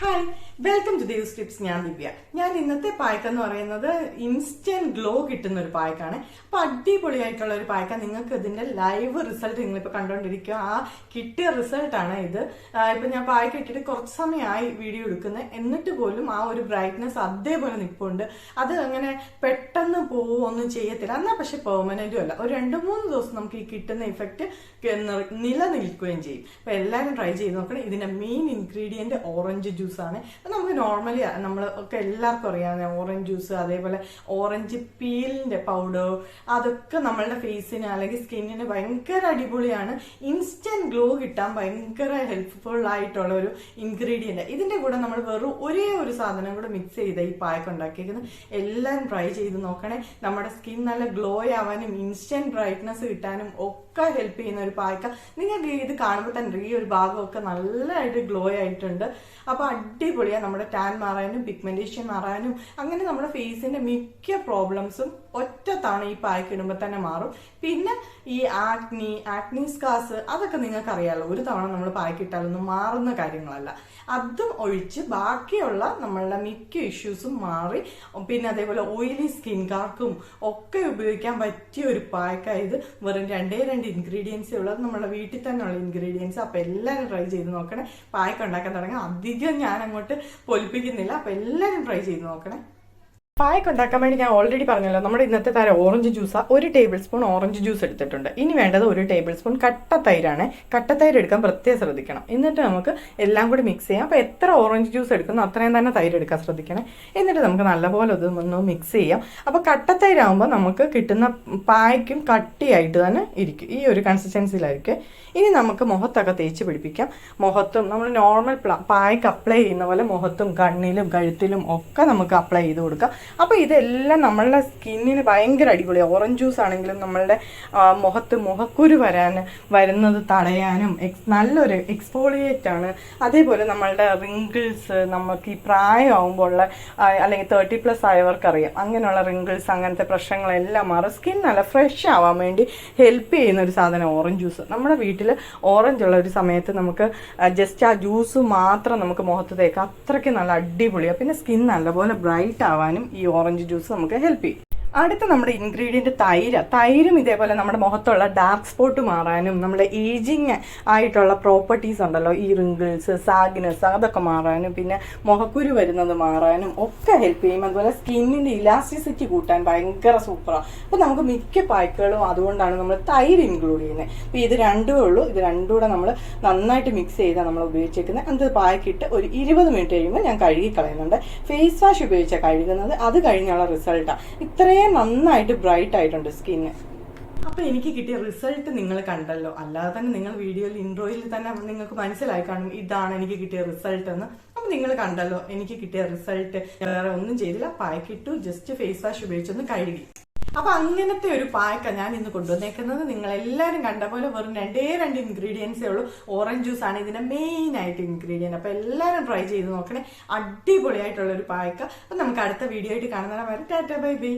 Hi. Welcome to Dev's tips ഞാൻ ദിവ്യ. ഞാൻ ഇന്നത്തെ പായ്ക്ക എന്ന് പറയുന്നത് ഇൻസ്റ്റന്റ് ഗ്ലോ കിട്ടുന്ന ഒരു പായ്ക്കാണ് അപ്പൊ അടിപൊളിയായിട്ടുള്ള ഒരു പായ്ക്ക നിങ്ങൾക്ക് ഇതിന്റെ ലൈവ് റിസൾട്ട് നിങ്ങളിപ്പോ കണ്ടുകൊണ്ടിരിക്കുക ആ കിട്ടിയ റിസൾട്ടാണ് ഇത്. ഇപ്പൊ ഞാൻ പായ്ക്ക ഇട്ടിട്ട് കുറച്ച് സമയമായി വീഡിയോ എടുക്കുന്നത് എന്നിട്ട് പോലും ആ ഒരു ബ്രൈറ്റ്നെസ് അതേപോലെ നിൽപ്പുണ്ട് അത് അങ്ങനെ പെട്ടെന്ന് പോവൊന്നും ചെയ്യത്തില്ല. എന്നാൽ പക്ഷെ പെർമനന്റും അല്ല. ഒരു രണ്ട് മൂന്ന് ദിവസം നമുക്ക് ഈ കിട്ടുന്ന ഇഫക്റ്റ് നിലനിൽക്കുകയും ചെയ്യും. അപ്പൊ എല്ലാവരും ട്രൈ ചെയ്ത് നോക്കണം. ഇതിന്റെ മെയിൻ ഇൻഗ്രീഡിയന്റ് ഓറഞ്ച് ജ്യൂസ് ആണ്. നമുക്ക് നോർമലി നമ്മൾ ഒക്കെ എല്ലാവർക്കും അറിയാവുന്ന ഓറഞ്ച് ജ്യൂസ് അതേപോലെ ഓറഞ്ച് പീലിന്റെ പൗഡർ അതൊക്കെ നമ്മളുടെ ഫേസിന് അല്ലെങ്കിൽ സ്കിന്നിന് ഭയങ്കര അടിപൊളിയാണ്. ഇൻസ്റ്റന്റ് ഗ്ലോ കിട്ടാൻ ഭയങ്കര ഹെൽപ്ഫുൾ ആയിട്ടുള്ള ഒരു ഇൻഗ്രീഡിയന്റ് ഇതിന്റെ കൂടെ നമ്മൾ വെറും ഒരേ ഒരു സാധനം കൂടെ മിക്സ് ചെയ്ത ഈ പായക്കം ഉണ്ടാക്കിയിരിക്കുന്നത് എല്ലാം ട്രൈ ചെയ്ത് നോക്കണേ. നമ്മുടെ സ്കിൻ നല്ല ഗ്ലോ ആവാനും ഇൻസ്റ്റന്റ് ബ്രൈറ്റ്നസ് കിട്ടാനും ഒക്കെ ഹെൽപ്പ് ചെയ്യുന്ന ഒരു പായ്ക്ക നിങ്ങൾക്ക് ഇത് കാണുമ്പോൾ തന്നെ ഈ ഒരു ഭാഗമൊക്കെ നല്ലതായിട്ട് ഗ്ലോ ആയിട്ടുണ്ട്. അപ്പൊ അടിപൊളിയാണ് നമ്മുടെ ടാൻ മാറാനും പിഗ്മെന്റേഷൻ മാറാനും അങ്ങനെ നമ്മുടെ ഫേസിന്റെ മിക്ക പ്രോബ്ലംസും ഒറ്റത്താണ് ഈ പായ്ക്ക് ഇടുമ്പോൾ തന്നെ മാറും. പിന്നെ ഈ ആക്നി ആക്നി സ്കാസ് അതൊക്കെ നിങ്ങൾക്ക് അറിയാലോ ഒരു തവണ നമ്മൾ പായ്ക്കിട്ടാലൊന്നും മാറുന്ന കാര്യങ്ങളല്ല. അതും ഒഴിച്ച് ബാക്കിയുള്ള നമ്മളുടെ മിക്ക ഇഷ്യൂസും മാറി. പിന്നെ അതേപോലെ ഓയിലി സ്കിൻകാർക്കും ഒക്കെ ഉപയോഗിക്കാൻ പറ്റിയ ഒരു പായ്ക്കായത് വെറും രണ്ടേ രണ്ട് ഇൻഗ്രീഡിയൻസ് ഉള്ളത് നമ്മുടെ വീട്ടിൽ തന്നെയുള്ള ഇൻഗ്രീഡിയൻസ് അപ്പൊ എല്ലാവരും ട്രൈ ചെയ്ത് നോക്കണേ. പായ്ക്ക് ഉണ്ടാക്കാൻ തുടങ്ങി. അധികം ഞാൻ അങ്ങോട്ട് പൊലിപ്പിക്കുന്നില്ല. അപ്പൊ എല്ലാവരും ട്രൈ ചെയ്ത് നോക്കണേ. പായ്ക്ക് ഉണ്ടാക്കാൻ വേണ്ടി ഞാൻ ഓൾറെഡി പറഞ്ഞല്ലോ നമ്മുടെ ഇന്നത്തെ തരം ഓറഞ്ച് ജ്യൂസ് ഒരു ടേബിൾ സ്പൂൺ ഓറഞ്ച് ജ്യൂസ് എടുത്തിട്ടുണ്ട്. ഇനി വേണ്ടത് ഒരു ടേബിൾ സ്പൂൺ കട്ട തൈരാണ് കട്ട തൈര് എടുക്കാൻ പ്രത്യേകം ശ്രദ്ധിക്കണം. എന്നിട്ട് നമുക്ക് എല്ലാം കൂടി മിക്സ് ചെയ്യാം. അപ്പോൾ എത്ര ഓറഞ്ച് ജ്യൂസ് എടുക്കുന്നു അത്രയും തന്നെ തൈര് എടുക്കാൻ ശ്രദ്ധിക്കണം. എന്നിട്ട് നമുക്ക് നല്ലപോലെ ഇത് ഒന്ന് മിക്സ് ചെയ്യാം. അപ്പോൾ കട്ട തൈരാകുമ്പോൾ നമുക്ക് കിട്ടുന്ന പായക്കും കട്ടിയായിട്ട് തന്നെ ഇരിക്കും. ഈ ഒരു കൺസിസ്റ്റൻസിയിലായിരിക്കും ഇനി നമുക്ക് മുഖത്തൊക്കെ തേച്ച് പിടിപ്പിക്കാം. മുഖത്തും നമ്മൾ നോർമൽ പായക്ക് അപ്ലൈ ചെയ്യുന്ന പോലെ മുഖത്തും കണ്ണിലും കഴുത്തിലും ഒക്കെ നമുക്ക് അപ്ലൈ ചെയ്ത് കൊടുക്കാം. അപ്പോൾ ഇതെല്ലാം നമ്മളുടെ സ്കിന്നിന് ഭയങ്കര അടിപൊളി ഓറഞ്ച് ജ്യൂസ് ആണെങ്കിലും നമ്മളുടെ മുഖത്ത് മുഖക്കുരു വരാൻ വരുന്നത് തടയാനും എക്സ് നല്ലൊരു എക്സ്പോളിയേറ്റ് ആണ്. അതേപോലെ നമ്മളുടെ റിങ്കിൾസ് നമുക്ക് ഈ പ്രായമാകുമ്പോൾ ഉള്ള അല്ലെങ്കിൽ തേർട്ടി പ്ലസ് ആയവർക്കറിയാം. അങ്ങനെയുള്ള റിങ്കിൾസ് അങ്ങനത്തെ പ്രശ്നങ്ങളെല്ലാം മാറും. സ്കിൻ നല്ല ഫ്രഷ് ആവാൻ വേണ്ടി ഹെൽപ്പ് ചെയ്യുന്ന ഒരു സാധനം ഓറഞ്ച് ജ്യൂസ് നമ്മുടെ വീട്ടിൽ ഓറഞ്ച് ഉള്ള ഒരു സമയത്ത് നമുക്ക് ജസ്റ്റ് ആ ജ്യൂസ് മാത്രം നമുക്ക് മുഖത്ത് തേക്കാം. അത്രയ്ക്ക് നല്ല അടിപൊളിയാണ് പിന്നെ സ്കിൻ നല്ലപോലെ ബ്രൈറ്റ് ആവാനും ഓറഞ്ച് ജ്യൂസ് നമുക്ക് ഹെൽപ്പ് ചെയ്യും. അടുത്ത നമ്മുടെ ഇൻഗ്രീഡിയന്റ് തൈര്. തൈരും ഇതേപോലെ നമ്മുടെ മുഖത്തുള്ള ഡാർക്ക് സ്പോട്ട് മാറാനും നമ്മുടെ ഏജിങ് ആയിട്ടുള്ള പ്രോപ്പർട്ടീസ് ഉണ്ടല്ലോ ഈ റിങ്കിൾസ് സാഗ്നസ് അതൊക്കെ മാറാനും പിന്നെ മുഖക്കുരു വരുന്നത് മാറാനും ഒക്കെ ഹെൽപ്പ് ചെയ്യും. അതുപോലെ സ്കിന്നിന്റെ ഇലാസ്റ്റിസിറ്റി കൂട്ടാൻ ഭയങ്കര സൂപ്പറാണ് അപ്പോൾ നമുക്ക് മിക്ക പായ്ക്കുകളും അതുകൊണ്ടാണ് നമ്മൾ തൈര് ഇൻക്ലൂഡ് ചെയ്യുന്നത് അപ്പോൾ ഇത് രണ്ടും ഉള്ളൂ. ഇത് രണ്ടും കൂടെ നമ്മൾ നന്നായിട്ട് മിക്സ് ചെയ്താൽ നമ്മൾ ഉപയോഗിച്ചേക്കുന്നത് അത് പായ്ക്കിട്ട് ഒരു ഇരുപത് മിനിറ്റ് കഴിയുമ്പോൾ ഞാൻ കഴുകി കളയുന്നുണ്ട് ഫേസ് വാഷ് ഉപയോഗിച്ചാൽ കഴുകുന്നത്. അത് കഴിഞ്ഞുള്ള റിസൾട്ടാണ് ഇത്രയും നന്നായിട്ട് ബ്രൈറ്റ് ആയിട്ടുണ്ട് സ്കിന്ന് അപ്പൊ എനിക്ക് കിട്ടിയ റിസൾട്ട് നിങ്ങൾ കണ്ടല്ലോ. അല്ലാതെ തന്നെ നിങ്ങൾ വീഡിയോയിൽ ഇൻട്രോയിൽ തന്നെ നിങ്ങൾക്ക് മനസ്സിലായി കാണും ഇതാണ് എനിക്ക് കിട്ടിയ റിസൾട്ട് എന്ന്. അപ്പൊ നിങ്ങൾ കണ്ടല്ലോ എനിക്ക് കിട്ടിയ റിസൾട്ട് വേറെ ഒന്നും ചെയ്തില്ല. പായ്ക്കിട്ടു ജസ്റ്റ് ഫേസ് വാഷ് ഉപയോഗിച്ചൊന്ന് കഴുകി. അപ്പൊ അങ്ങനത്തെ ഒരു പായ്ക്ക ഞാൻ ഇന്ന് കൊണ്ടുവന്നേക്കുന്നത് നിങ്ങൾ എല്ലാവരും കണ്ട പോലെ വെറും രണ്ടേ രണ്ട് ഇൻഗ്രീഡിയൻസേ ഉള്ളൂ. ഓറഞ്ച് ജ്യൂസ് ആണ് ഇതിന്റെ മെയിൻ ആയിട്ട് ഇൻഗ്രീഡിയന്റ് അപ്പൊ എല്ലാവരും ട്രൈ ചെയ്ത് നോക്കണേ. അടിപൊളിയായിട്ടുള്ള ഒരു പായ്ക്ക. അപ്പൊ നമുക്ക് അടുത്ത വീഡിയോ ആയിട്ട് കാണുന്നവരെ ടാറ്റ ബൈ ബൈ.